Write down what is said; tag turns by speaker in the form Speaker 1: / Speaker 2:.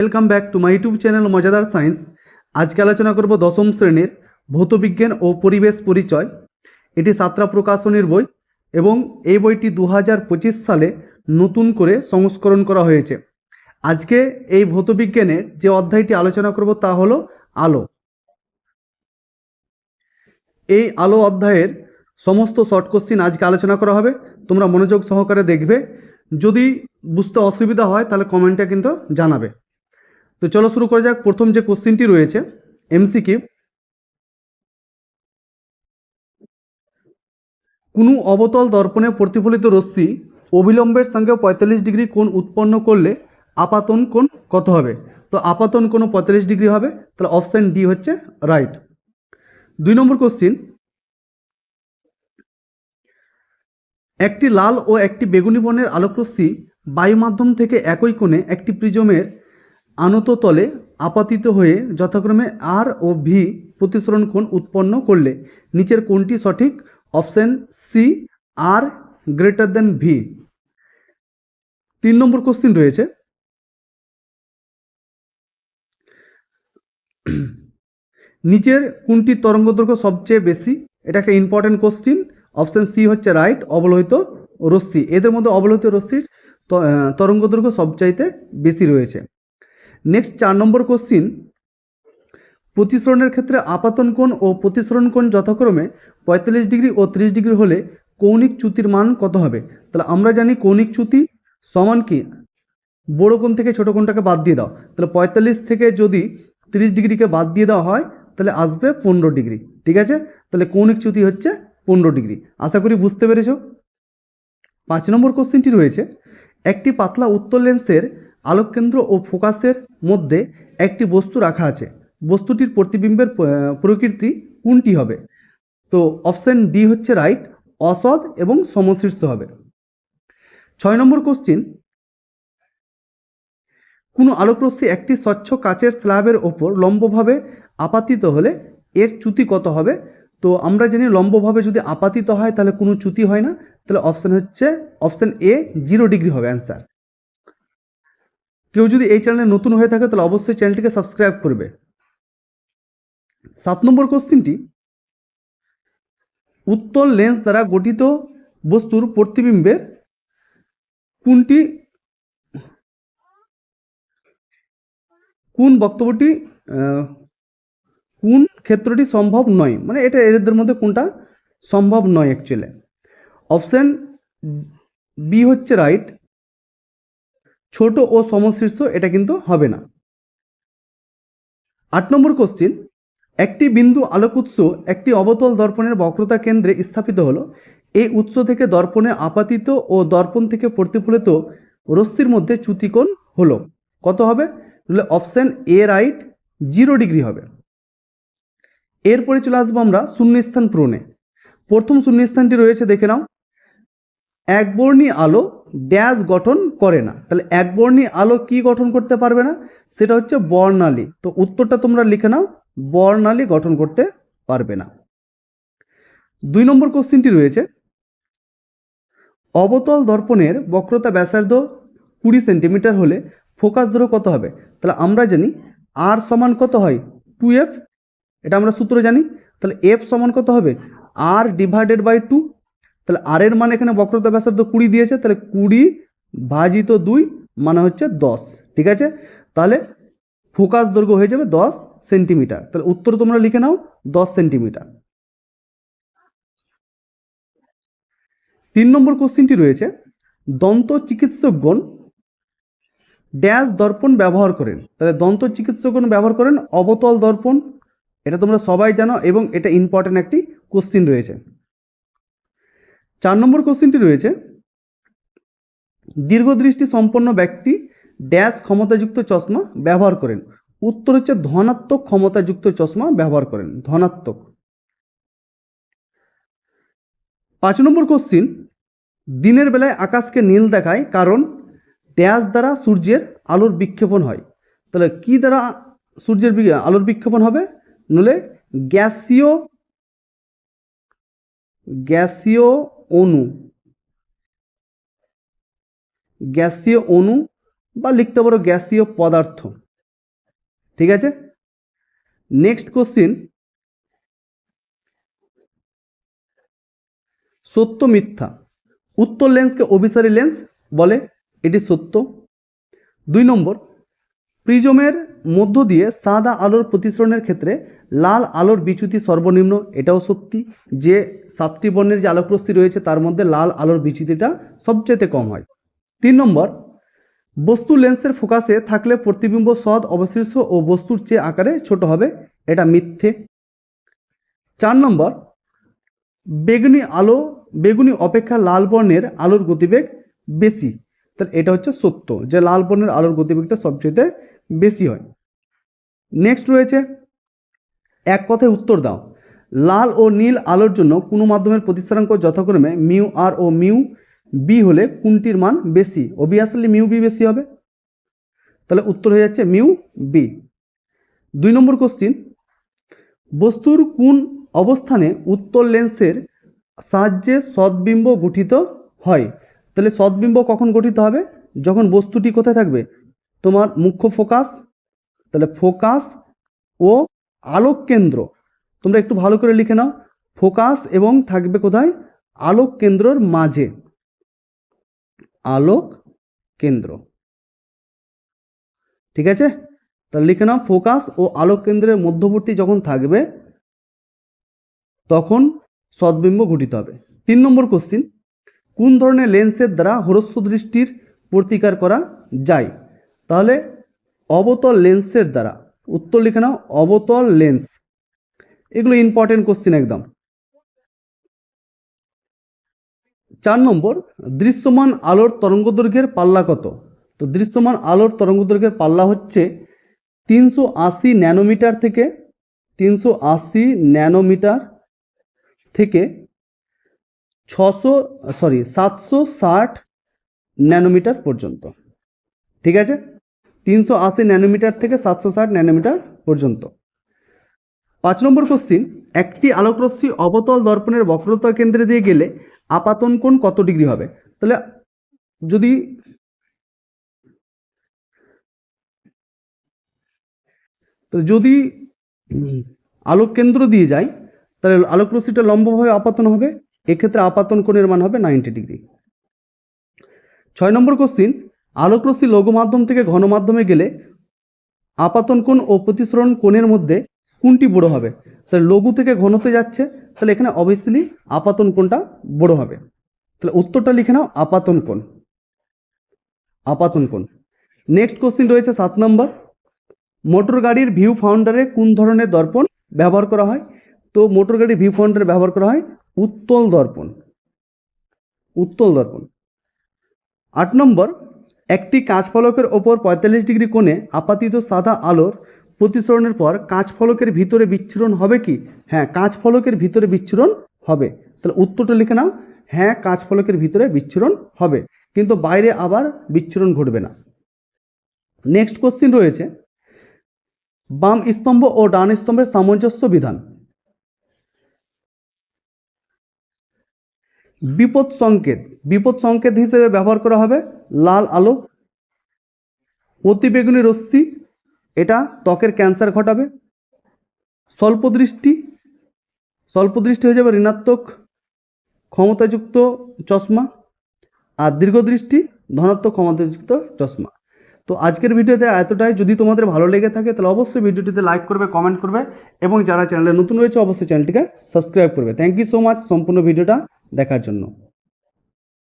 Speaker 1: Welcome back to my YouTube channel মজাদার science আজকে আলোচনা করব দশম শ্রেণির ভৌতবিজ্ঞান ও পরিবেশ পরিচয়। এটি সাতরা প্রকাশনীর বই এবং এই বইটি দু সালে নতুন করে সংস্করণ করা হয়েছে। আজকে এই ভৌতবিজ্ঞানের যে অধ্যায়টি আলোচনা করব তা হলো আলো। এই আলো অধ্যায়ের সমস্ত শর্ট কোশ্চিন আজকে আলোচনা করা হবে। তোমরা মনোযোগ সহকারে দেখবে। যদি বুঝতে অসুবিধা হয় তাহলে কমেন্টে কিন্তু জানাবে। তো চলো শুরু করা যাক। প্রথম যে কোশ্চিনটি রয়েছে এমসিকিউ কোনো অবতল দর্পণে প্রতিফলিত রশ্মি অবিলম্বের সঙ্গে পঁয়তাল্লিশ ডিগ্রি কোণ উৎপন্ন করলে আপাতন কোণ কত হবে? তো আপাতন কোণ পঁয়তাল্লিশ ডিগ্রি হবে, তাহলে অপশান ডি হচ্ছে রাইট। দুই নম্বর কোশ্চিন। একটি লাল ও একটি বেগুনি বর্ণের আলোকরশ্মি বায়ু মাধ্যম থেকে একই কোণে একটি প্রিজমের আনত তলে আপাতিত হয়ে যথাক্রমে আর ও ভি প্রতিসরণ কোণ উৎপন্ন করলে নিচের কোনটি সঠিক option C R greater than V. তিন নম্বর কোশ্চিন রয়েছে। নিচের কোনটি তরঙ্গদৈর্ঘ্য সবচেয়ে বেশি, এটা একটা ইম্পর্টেন্ট কোশ্চিন অপশান সি হচ্ছে রাইট অবলোহিত রশ্মি। এদের মধ্যে অবলোহিত রশ্মির তরঙ্গদৈর্ঘ্য সবচাইতে বেশি রয়েছে। নেক্সট চার নম্বর কোশ্চিন প্রতিসরণের ক্ষেত্রে আপাতন কোণ ও প্রতিসরণ কোণ যথাক্রমে পঁয়তাল্লিশ ডিগ্রি ও ত্রিশ ডিগ্রি হলে কৌণিক চ্যুতির মান কত হবে? তাহলে আমরা জানি কৌণিক চ্যুতি সমান কি? বড় কোণ থেকে ছোটো কোণটাকে বাদ দিয়ে দাও। তাহলে পঁয়তাল্লিশ থেকে যদি তিরিশ ডিগ্রিকে বাদ দিয়ে দেওয়া হয়, তাহলে আসবে পনেরো ডিগ্রি। ঠিক আছে? তাহলে কৌণিক চ্যুতি হচ্ছে পনেরো ডিগ্রি। আশা করি বুঝতে পেরেছ? পাঁচ নম্বর কোশ্চেনটি রয়েছে, একটি পাতলা উত্তর লেন্সের আলোককেন্দ্র ও ফোকাসের মধ্যে একটি বস্তু রাখা আছে। বস্তুটির প্রতিবিম্বের প্রকৃতি কোনটি হবে? তো অপশান ডি হচ্ছে রাইট, অসৎ এবং সমশীর্ষ হবে। ছয় নম্বর কোশ্চিন। কোনো আলোকরশ্মি একটি স্বচ্ছ কাচের স্ল্যাবের ওপর লম্বভাবে আপাতিত হলে এর চ্যুতি কত হবে? তো আমরা জানি লম্বভাবে যদি আপাতিত হয় তাহলে কোনো চ্যুতি হয় না। তাহলে অপশান হচ্ছে, অপশান এ জিরো ডিগ্রি হবে অ্যান্সার। কেউ যদি এই চ্যানেলে নতুন হয়ে থাকে, তাহলে অবশ্যই চ্যানেলটিকে সাবস্ক্রাইব করবে। সাত নম্বর কোশ্চিনটি উত্তল লেন্স দ্বারা গঠিত বস্তুর প্রতিবিম্বের কোনটি, কোন বক্তব্যটি কোন ক্ষেত্রটি সম্ভব নয়? মানে এটা এদের মধ্যে কোনটা সম্ভব নয় অ্যাকচুয়ালি অপশান বি হচ্ছে রাইট ছোট ও সমশীর্ষ এটা কিন্তু হবে না। আট নম্বর কোশ্চিন একটি বিন্দু আলোক উৎস একটি অবতল দর্পণের বক্রতা কেন্দ্রে স্থাপিত হলো। এই উৎস থেকে দর্পণে আপাতিত ও দর্পণ থেকে প্রতিফলিত রশ্মির মধ্যে চ্যুতিকোণ হলো। কত হবে? তাহলে option A right zero degree হবে। এরপরে চলে আসব আমরা শূন্যস্থান পূরণে। প্রথম শূন্যস্থানটি রয়েছে, দেখে নাও। একবর্ণী আলো ড্যাশ গঠন করে না। তাহলে একবর্ণী আলো কি গঠন করতে পারবে না? সেটা হচ্ছে বর্ণালী। তো উত্তরটা তোমরা লিখে নাও। বর্ণালী গঠন করতে পারবে না। দুই নম্বর কোশ্চিনটি রয়েছে। অবতল দর্পণের বক্রতা ব্যাসার্ধ কুড়ি সেন্টিমিটার হলে ফোকাস দৈর্ঘ্য কত হবে? তাহলে আমরা জানি আর সমান কত হয়? Two F. এটা আমরা সূত্র জানি। তাহলে এফ সমান কত হবে? R divided by two. তাহলে আর এর মানে এখানে বক্রতা ব্যাসার্ধ কুড়ি দিয়েছে, তাহলে কুড়ি ভাজিত দুই মানে হচ্ছে দশ, ঠিক আছে? তাহলে ফোকাস দৈর্ঘ্য হয়ে যাবে দশ সেন্টিমিটার। তাহলে উত্তর তোমরা লিখে নাও, দশ সেন্টিমিটার। তিন নম্বর কোশ্চিনটি রয়েছে, দন্ত চিকিৎসকগণ ড্যাশ দর্পণ ব্যবহার করেন। তাহলে দন্ত চিকিৎসকগণ ব্যবহার করেন অবতল দর্পণ, এটা তোমরা সবাই জানো এবং এটা ইম্পর্টেন্ট একটি কোশ্চিন রয়েছে। চার নম্বর কোশ্চেনটি রয়েছে, দীর্ঘদৃষ্টি সম্পন্ন ব্যক্তি ড্যাশ ক্ষমতাযুক্ত চশমা ব্যবহার করেন। উত্তর হচ্ছে ধনাত্মক ক্ষমতাযুক্ত চশমা ব্যবহার করেন, ধনাত্মক। পাঁচ নম্বর কোশ্চিন, দিনের বেলায় আকাশকে নীল দেখায় কারণ ড্যাশ দ্বারা সূর্যের আলোর বিক্ষেপণ হয়। তাহলে কি দ্বারা সূর্যের আলোর বিক্ষেপণ হবে? নলে গ্যাসীয় গ্যাসীয় অণু। গ্যাসীয় অণু বা লিখতে পারো গ্যাসীয় পদার্থ। ঠিক আছে? নেক্সট কোশ্চিন সত্য মিথ্যা। উত্তর লেন্সকে অভিসারী লেন্স বলে, এটি সত্য। দুই নম্বর, প্রিজমের মধ্য দিয়ে সাদা আলোর প্রতিসরণের ক্ষেত্রে লাল আলোর বিচ্যুতি সর্বনিম্ন, এটাও সত্যি যে সাতটি বর্ণের যে আলোকরশ্মি রয়েছে তার মধ্যে লাল আলোর বিচ্যুতিটা সবচেয়ে কম হয়। তিন নম্বর, বস্তু লেন্সের ফোকাসে থাকলে প্রতিবিম্ব সদ অবশিষ্ট ও বস্তুর চেয়ে আকারে ছোট হবে, এটা মিথ্যে। চার নম্বর, বেগুনি আলো, বেগুনি অপেক্ষা লাল বর্ণের আলোর গতিবেগ বেশি, তাহলে এটা হচ্ছে সত্য যে লাল বর্ণের আলোর গতিবেগটা সবচেয়ে বেশি হয়। নেক্সট রয়েছে, এক কথায় উত্তর দাও। লাল ও নীল আলোর জন্য কোনো মাধ্যমের প্রতিস্থানাঙ্ক যথাক্রমে মিউ আর ও মিউ বি হলে কোনটির মান বেশি? অবভিয়াসলি মিউ বি বেশি হবে। তাহলে উত্তর হয়ে যাচ্ছে মিউ বি দুই নম্বর কোশ্চিন বস্তুর কোন অবস্থানে উত্তর লেন্সের সাহায্যে সদ্বিম্ব গঠিত হয়? তাহলে সদ্বিম্ব কখন গঠিত হবে? যখন বস্তুটি কোথায় থাকবে? তোমার মুখ্য ফোকাস, তাহলে ফোকাস ও আলোক কেন্দ্র। তোমরা একটু ভালো করে লিখে নাও। ফোকাস এবং থাকবে কোথায়? আলোক কেন্দ্রর মাঝে। আলোক কেন্দ্র। ঠিক আছে? তাহলে লিখে নাও, ফোকাস ও আলোক কেন্দ্রের মধ্যবর্তী যখন থাকবে, তখন সদ্বিম্ব গঠিত হবে। তিন নম্বর কোশ্চিন কোন ধরনের লেন্সের দ্বারা হরস্ব দৃষ্টির প্রতিকার করা যায়? তাহলে অবতল লেন্সের দ্বারা, উত্তর লিখে নাও, অবতল লেন্স। এগুলো ইম্পর্টেন্ট কোশ্চিন একদম। চার নম্বর, দৃশ্যমান আলোর তরঙ্গদৈর্ঘ্যের পাল্লা কত? তো দৃশ্যমান আলোর তরঙ্গদৈর্ঘ্যের পাল্লা হচ্ছে তিনশো আশি ন্যানোমিটার থেকে, তিনশো আশি ন্যানোমিটার থেকে ছশো সরি সাতশো ষাট ন্যানোমিটার পর্যন্ত। ঠিক আছে? তিনশো আশি ন্যানোমিটার থেকে সাতশো ষাট ন্যানোমিটার পর্যন্ত। পাঁচ নম্বর কোশ্চিন একটি আলোকরশ্মি অবতল দর্পণের বক্রতা কেন্দ্রে দিয়ে গেলে আপাতন কোণ কত ডিগ্রি হবে? তাহলে যদি যদি আলোক কেন্দ্র দিয়ে যায় তাহলে আলোক রশ্মিটা লম্বভাবে আপাতন হবে, এক্ষেত্রে আপাতন কোণের মান হবে নাইনটি ডিগ্রি। ছয় নম্বর কোশ্চিন আলোক রশ্মি লঘু মাধ্যম থেকে ঘন মাধ্যমে গেলে আপাতন কোণ ও প্রতিসরণ কোণের মধ্যে কোনটি বড় হবে। তাহলে লঘু থেকে ঘনতে যাচ্ছে, তাহলে এখানে অবভিয়াসলি আপাতন কোণটা বড় হবে। তাহলে উত্তরটা লিখে নাও, আপাতন কোণ। আপাতন কোণ। নেক্সট কোশ্চিন রয়েছে সাত নম্বর। মোটর গাড়ির ভিউ ফাউন্ডারে কোন ধরনের দর্পণ ব্যবহার করা হয়? তো মোটর গাড়ির ভিউ ফাউন্ডারে ব্যবহার করা হয় উত্তল দর্পণ। উত্তল দর্পণ। আট নম্বর একটি কাঁচ ফলকের ওপর পঁয়তাল্লিশ ডিগ্রি কোণে আপাতিত সাদা আলোর প্রতিসরণের পর কাঁচ ফলকের ভিতরে বিচ্ছুরণ হবে কি? হ্যাঁ কাঁচ ফলকের ভিতরে বিচ্ছুরণ হবে। তাহলে উত্তরটা লিখে নাও। হ্যাঁ কাঁচ ফলকের ভিতরে বিচ্ছুরণ হবে। কিন্তু বাইরে আবার বিচ্ছুরণ ঘটবে না। নেক্সট কোশ্চিন রয়েছে। বাম স্তম্ভ ও ডান স্তম্ভের সামঞ্জস্য বিধান। বিপদ সংকেত বিপদ সংকেত হিসেবে ব্যবহার করা হবে লাল আলো অতিবেগুনি রশ্মি, এটা ত্বকের ক্যান্সার ঘটাবে, স্বল্পদৃষ্টি স্বল্পদৃষ্টি হয়ে যাবে ঋণাত্মক, ক্ষমতাযুক্ত চশমা, আর দীর্ঘদৃষ্টি ধনাত্মক, ক্ষমতাযুক্ত চশমা। তো আজকের ভিডিওতে এতটাই। যদি তোমাদের ভালো লেগে থাকে, তাহলে অবশ্যই ভিডিওটিতে লাইক করবে, কমেন্ট করবে, এবং যারা চ্যানেলে নতুন রয়েছে, অবশ্যই চ্যানেলটিকে সাবস্ক্রাইব করবে। থ্যাংক ইউ সো মাচ সম্পূর্ণ ভিডিওটা দেখার জন্য।